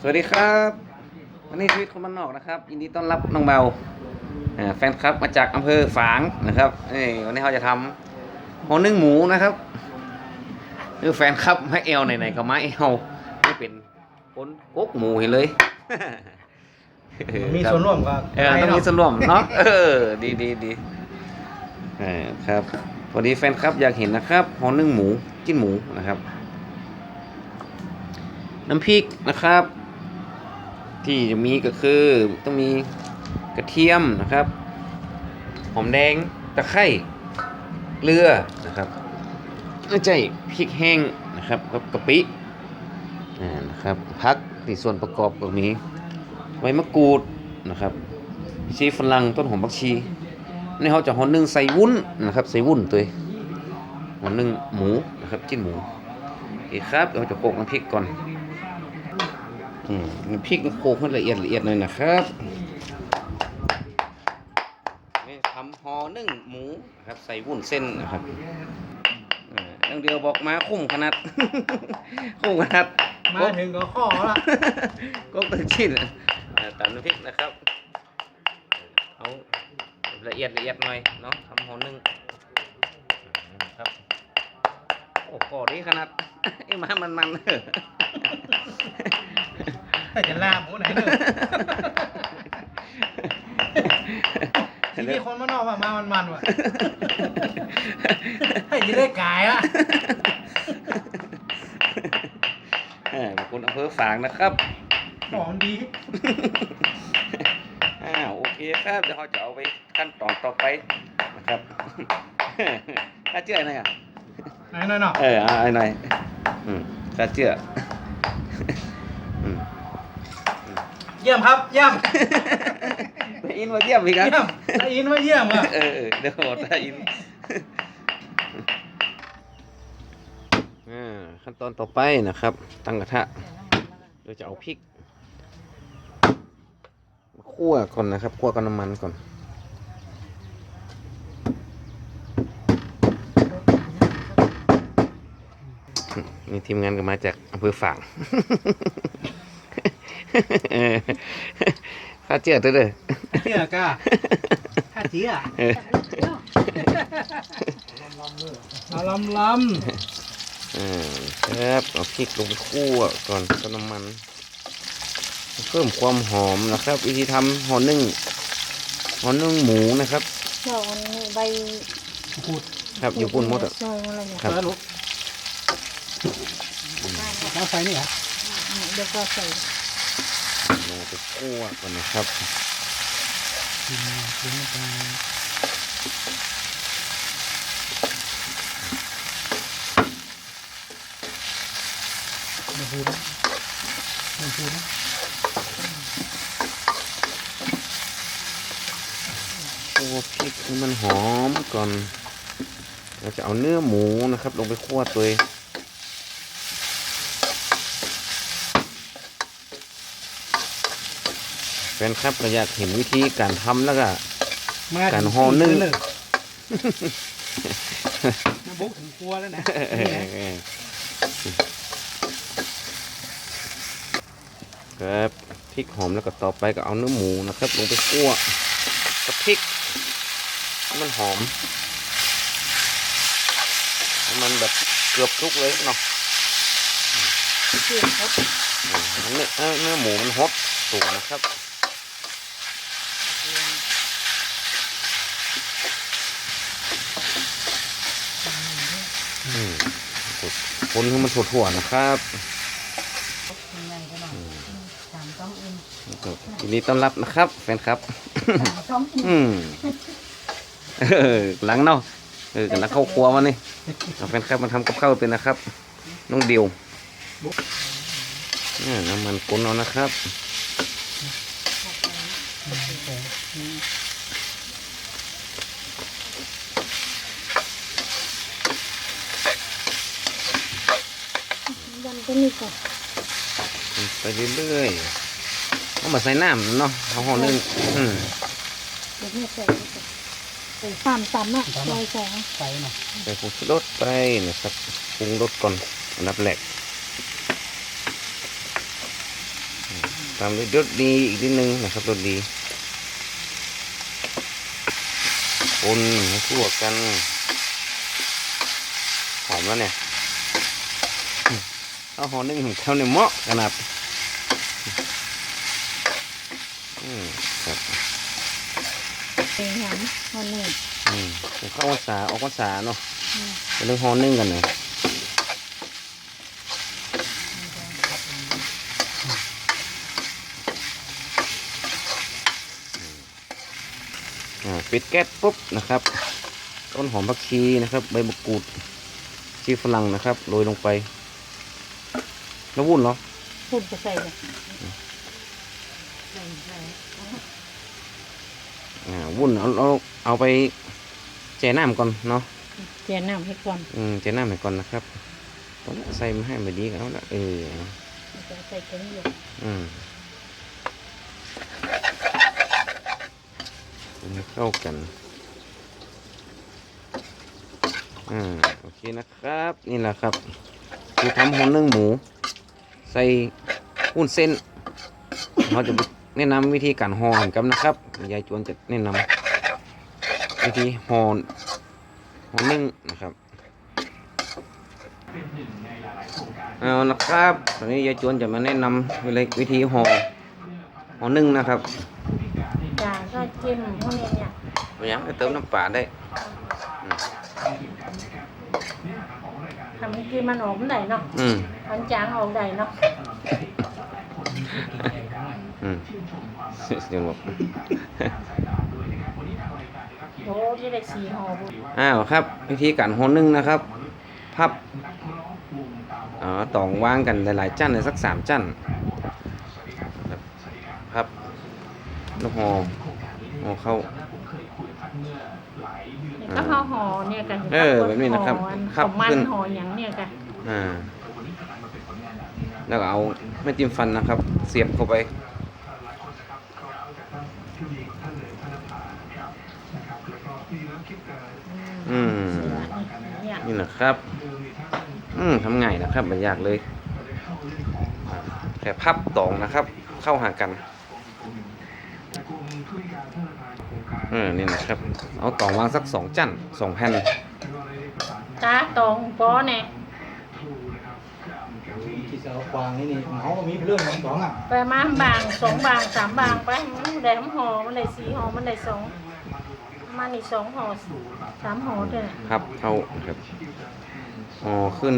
สวัสดีครับวันนี้ชีวิตคนบ้านนอกนะครับยินดีต้อนรับน้องเบาอ่าแฟนคลับมาจากอำเภอฝางนะครับเอ้ยวันนี้เขาจะทำหัวนึ่งหมูนะครับคือแฟนคลับไม่เอลไหนๆก็มาเอลไม่เป็นคนกกหมูเห็นเลยมีส่วนร่วมกับเออต้องมีส่วนร่วมเนาะเออดีดีดีเออครับพอดีแฟนคลับอยากเห็นนะครับหัวนึ่งหมูจิ้นหมูนะครับ น้ำพริกนะครับ ที่จะมีก็คือต้องมีกระเทียมนะครับ หอมแดงตะไคร้เกลือนะครับไม่ใช่พริกแห้งนะครับกับกะปิอ่านะครับพักที่ส่วนประกอบก็มีใบมะกรูดนะครับชีฝรั่งต้นหอมบักชีในเขาจะห่อนึ่งใส่วุ้นนะครับ ใส่วุ้นตัวเองห่อนึ่งหมูนะครับจิ้นหมูโอเคครับเราจะโขลกน้ำพริกก่อน อืมน้ำพริกนี่โขลกให้ละเอียดละเอียดหน่อยนะครับนี่ทำห่อนึ่งหมูนะครับใส่วุ้นเส้นนะครับอ่าเรื่องเดียวบอกมาคุ้มขนาด คุ้มขนาดมาถึงก็ข้อละก็เป็นชิ้นอ่าตามน้ำพริกนะครับเอาละเอียดละเอียดหน่อยเนาะทำห่อนึ่งนะครับโอ้โหดีขนาดไอ้มามันมันๆ แต่จะลาหมูไหนเนอะที่มีคนมานอกว่ามามันมันๆว่ะให้ยีได้กายอะเออขอบคุณอำเภอฝางนะครับหอมดีอ่าโอเคครับเดี๋ยวเราจะเอาไปขั้นตอนต่อไปนะครับข้าเจือหน่อยอะไหนหน่อยหน่อยเออเอาไอ้หน่อยอืมข้าเจืออื เยี่ยมครับ เยี่ยมไปอินมาเยี่ยมอีกครับเยี่ยมตาอินว่าเยี่ยมอะเออเออเดี๋ยวบอกตาอินอ่าขั้นตอนต่อไปนะครับ ตั้งกระทะเราจะเอาพริกมาคั่วก่อนนะครับคั่วกับน้ำมันก่อนนี่ทีมงานก็มาจากอำเภอฝางเออ ข้าเจือตัวเด้อเจียก้าถ้าเจียเออเอาลำลอ่าครับเอาพริกลงไปคั่วก่อนกับน้ำมัน เพิ่มความหอมนะครับ วิธีทำห่อนึ่งห่อนึ่งหมูนะครับดอกมันใบำพูดครับอยู่ปุ่นหมดอะซอยอะไรเนี่ยครับแล้วลูกน้ำไฟนี่เหรอเดี๋ยวก็ใส่ั่วก่อนนะครับกินกินไปไม่พูดนะไม่พูดนะคั่วพริกให้มันหอมก่อน เราจะเอาเนื้อหมูนะครับ ลงไปคั่วตัวเอง ฟนครับเราอยากเห็นวิธีการทำแล้วก็มาการห่อนึ่งเลยมาบุกถึงครัวแล้วนะเอนี่อไงเออครับพริกหอมแล้วก็ต่อไปก็เอาเนื้อหมูนะครับ ลงไปคั่วกับพริกให้มันหอมให้มันแบบเกือบทุกเลยเนาะเกลือครับอ่าเนื้อเอ้อเนื้อหมูมันฮดสูงนะครับ อืม คนให้มันถั่วๆนะครับยังไงก็หน่อยสามต้องอินยินดีต้อนรับนะครับ แฟนครับสามต้องอินอืมเออหลังเนาะเออกำลังเข้าครัวมานี่เอาแฟนครับมาทำกับข้าวเป็นนะครับ น้องเดียวอ่าน้ำมันก้นเอานะครับ ยันก็มีก่อนไปเรื่อยๆเอามาใส่น้ำเนาะเอาห่อหนึ่งอืมเดี๋ยวไม่ใส่ใส่สามสามอะซอยสองไฟหน่อยใส่ผงชูรสไปนะครับปรุงรสก่อนอันดับแรกตามด้วยรสดีอีกนิดนึงนะครับรสดีคนให้ทั่วกันหอมแล้วเนี่ย เอาหอมนึ่งของเขาเนี่ยเหมาะขนาดอืมครับเป็นหอมหอมหนึ่งอืมเดี๋ยวเข้าภาษาออกภาษาเนาะอืมเป็นเรื่องหอมนึ่งกันหน่อยอ่าปิดแก๊สปุ๊บนะครับ ต้นหอมผักชีนะครับ ใบมะกรูดชีฝรั่งนะครับโรยลงไป แล้ววุ่นเหรอพูดจะใส่เลยอ่าวุ่นเอาเอาเอาไปแช่น้ำก่อนเนาะเจียน้ำให้ก่อนอืมแช่น้ำไปก่อนนะครับตอนนี้ใส่มาให้มาดีกันแล้วละเออจะใส่แกงเหลืองอืมให้เข้ากันอ่าโอเคนะครับ นี่แหละครับคือทำห่อนึ่งหมู ใส่หุ้นเส้น เราจะแนะนำวิธีการห่อเหมือนกันนะครับ ยายจวนจะแนะนำวิธีห่อห่อนึ่งนะครับเอานะครับตอนนี้ยายจวนจะมาแนะนำวิธีห่อห่อนึ่งนะครับจางก็จิ้มพวกนี้เนี่ยไม่ยังเติมน้ำปลาได้อืม ทำให้กินมันหอมได้เนาะอืมมันจางออกได้เนาะอืมเดี๋ยวบอกโอ้ที่ได้สีหอมอ้าวครับ วิธีการห่อนึ่งนะครับ พับอ๋อตองวางกันหลายๆจั่นเลยสักสามจั่นครับพับแล้วห่อห่อเข้า ก็ห่อห่อเนี่ยกันเออแบบนี้นะครับห่ออัครับของมันขึ้นห่ออย่างเนี่ยกันอ่าแล้วก็เอาแม่จิ้มฟันนะครับ เสียบเข้าไปอืมเนี่ยนี่นะครับ อืมทำง่ายนะครับไม่ยากเลยอ่าแค่พับตองนะครับ เข้าหากัน เออนี่นะครับ เอาตองวางสักสองจั่นสองแผ่นตาตองปอเนี่ยที่จะเอาควางนี่นี่เขาก็มีเรื่องของสองอะไปมาบางสองบางสามบางไปมันได้ทั้งห่อมันได้สีห่อมันได้สองมันอีกสองห่อสามห่อด้วยน่ะครับเอาครับอ๋อขึ้น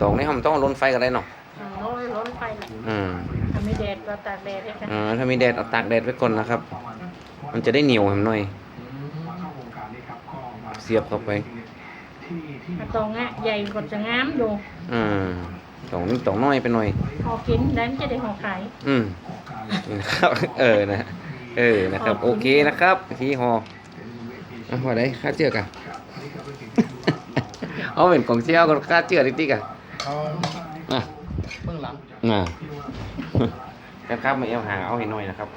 ตรงนี้ผมต้องลนไฟกันเลยเนาะอืมล้นล้นไปน่ะอืมถ้าไม่ แดดก็ตากแดดให้กันอ่าถ้ามีแดดเอาตากแดดไว้ก่อนนะครับ มันจะได้เหนียวหน่อย เสียบเข้าไปถ้าตองอะใหญ่กว่าจะงามอยู่อืมตรงนี้ตรงน้อยไปหน่อยห่อกินแล้วมันจะได้ห่อขาย อืมนี่นะครับ เออนะเออนะครับขอบคุณโอเคนะครับที่หอเอาพอได้ค่าเจือกอะ เอาเป็นของเชี่ยวกับค่าเจือกติ๊กๆอะเอาอะเบื้องหลังน่ะ นะครับมาเอาหาเอาให้หน่อยนะครับ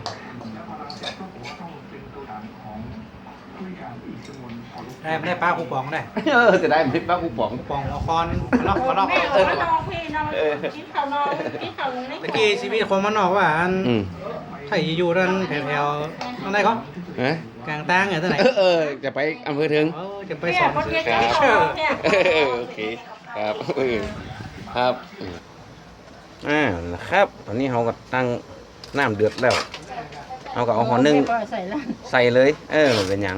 ได้ไม่ได้ป้าคูปองได้เออจะได้ไหมป้ากูป๋องคูปองละครนอกนอกแม่เอเอาอมานอกพี่นอนเออกินข้าวนอกกินข้าวนี่ตะกี้ชีวิตคนมันนอกว่าอันอืมไทยอยู่ด้านแถวๆนั่นไหนก็เอ๊ะกลางตั้งอย่างเท่าไหร่เออเออจะไปอำเภอถึงเออจะไปเนี่สยอนคนสื่เดียอวกินข้าวนอกเนี่ยเออโอเคครับเออครับ อืมอ่านะครับ ตอนนี้เราก็ตั้งน้ำเดือดแล้วเราก็เอาหอนึ่งปล่อยใส่ละใส่เลย เออเป็นหยัง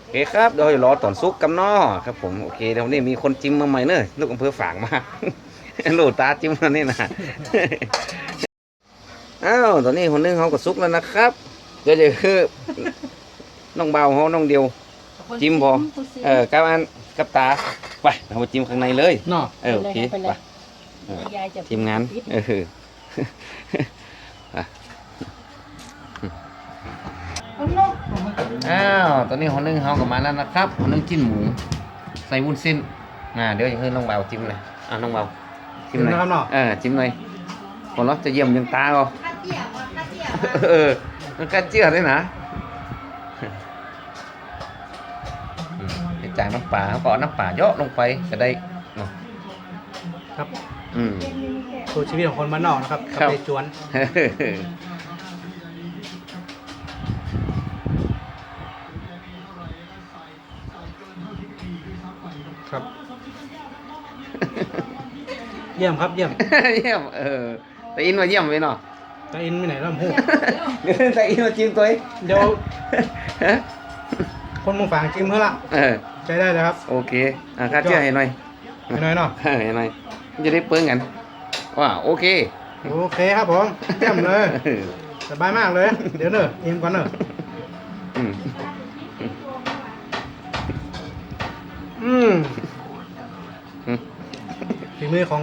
โอเคครับเดี๋ยวรอตอนซุกกับนอครับผมโอเคเดี๋ยวนี้มีคนจิ้มมาใหม่เนอะลูกอำเภอฝางมาลูกตาจิ้มมานี่นะอ้าวตอนนี้คนนึงเขาก็ซุกแล้วนะครับเดี๋ยวจะคือน้องเบาเขาน้องเดียว จิ้มพอเออกับอันกับตาไปเรามาจิ้มข้างในเลยเนาะเออโอเคไปเลไป ยเออยายจะทีมงานเออคุณลูกอ้าวตอนนี้คนนึงเขาก็มาแล้วนะครับคนนึงจิ้นหมู ใส่วุ้นเส้นอ่าเดี๋ยวจะให้น้องเบาจิ้มเลยอ่าน้องเบาจิ้มหน่อยนะครับเนาะเออจิ้มหน่อยคนเราจะเยี่ยมยังตาก็ข้าเจียวอะข้าเจียวเออมันกระเจือด้วยนะอืมไปจ่ายน้ำปลาเขาก็เอาน้ำปลาเยอะลงไปจะได้เนาะครับ อืม สู่ชีวิตของคนบ้านนอกนะครับครับไปจวนครับ เยี่ยมครับเยี่ยมเยี่ยมเออแต่อินมาเยี่ยมไว้เนาะ ตาอินไปไหนแล้วหูเดี๋ยวแต่อินมาจิ้มตัวเองเดี๋ยวคนมุงฝางจิ้มเพื่อละเออ ใช้ได้เลยครับ โอเค อะค่าเชื่อให้หน่อยไปหน่อยเนาะ เออให้หน่อย มันจะได้เปิ้งกันว่าโอเค โอเคครับผมเยี่ยมเลยเออสบายมากเลย เดี๋ยวเนอะเอ็มก่อนเนอะอืมอืมอืมฝีมือของ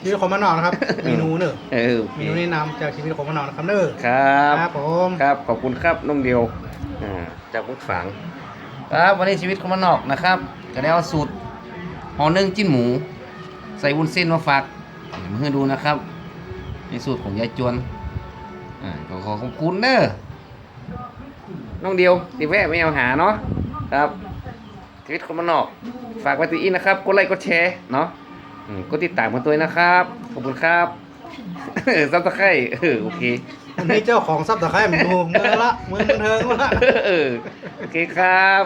ชีวิตคนบ้านนอกนะครับเมนูเนอะเออโอเมเคนูแนะนำจากชีวิตคนบ้านนอกนะครับเนอะครับครับผมครับขอบคุณครับน้องเดียวอ่าจากมุกฝังครับวันนี้ชีวิตของมันนอกนะครับก็ได้เอาสูตรห่อนึ่งจิ้นหมู ใส่วุ้นเส้นมาฝากมาให้ดูนะครับ ในสูตรของยายจวนอ่าก็ขอขอบคุณเด้อน้องเดียวที่แวะไม่เอาหาเนาะครับชีวิตคนมันนอก ฝากไว้ตีอีกนะครับกดไลค์กดแชร์เนาะอืมกดติดตามกันตัวด้วยนะครับ ขอบคุณครับซับตะไคร้เออโอเควันนี้เจ้าของซับตะไคร้มันดูมือละมือมันเทิงละเออโอเคครับ